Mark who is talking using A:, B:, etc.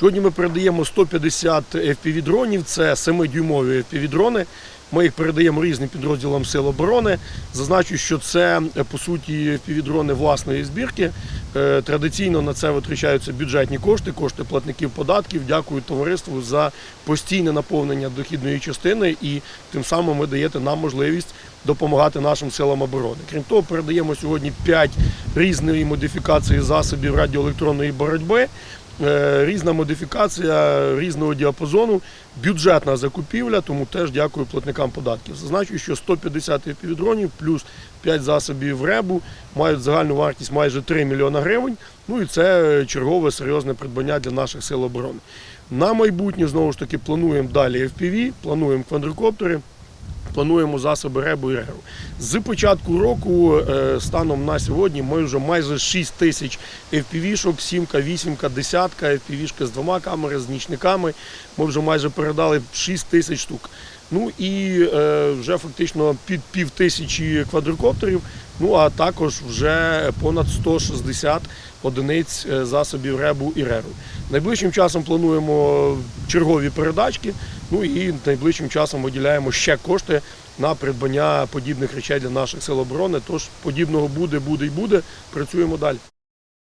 A: Сьогодні ми передаємо 150 FPV-дронів, це 7-дюймові FPV-дрони. Ми їх передаємо різним підрозділам Сил оборони. Зазначу, що це по суті FPV-дрони власної збірки. Е, Традиційно на це витрачаються бюджетні кошти, кошти платників податків. Дякую товариству за постійне наповнення дохідної частини і тим самим ви даєте нам можливість допомагати нашим силам оборони. Крім того, передаємо сьогодні 5 різної модифікації засобів радіоелектронної боротьби. Е, Різна модифікація різного діапазону, бюджетна закупівля, тому теж дякую платникам податків. Зазначу, що 150 півдронів плюс 5 засобів ребу мають загальну вартість майже 3 мільйона гривень. Ну і це чергове серйозне придбання для наших сил оборони. На майбутнє знову ж таки плануємо далі FPV, плануємо квадрокоптери. Плануємо засоби ребу і реру. З початку року, е, станом на сьогодні, ми вже майже 6 тисяч FPV-шок, 7, 8, 10, FPV-шки з двома камерами, з нічниками. Ми вже майже передали 6 тисяч штук. Ну і е, вже фактично під пів тисячі квадрокоптерів. Ну а також вже понад 160 одиниць е, засобів ребу і реру. Найближчим часом плануємо чергові передачки. Ну і найближчим часом виділяємо ще кошти на придбання подібних речей для наших сил оборони. Тож подібного буде, буде і буде. Працюємо далі.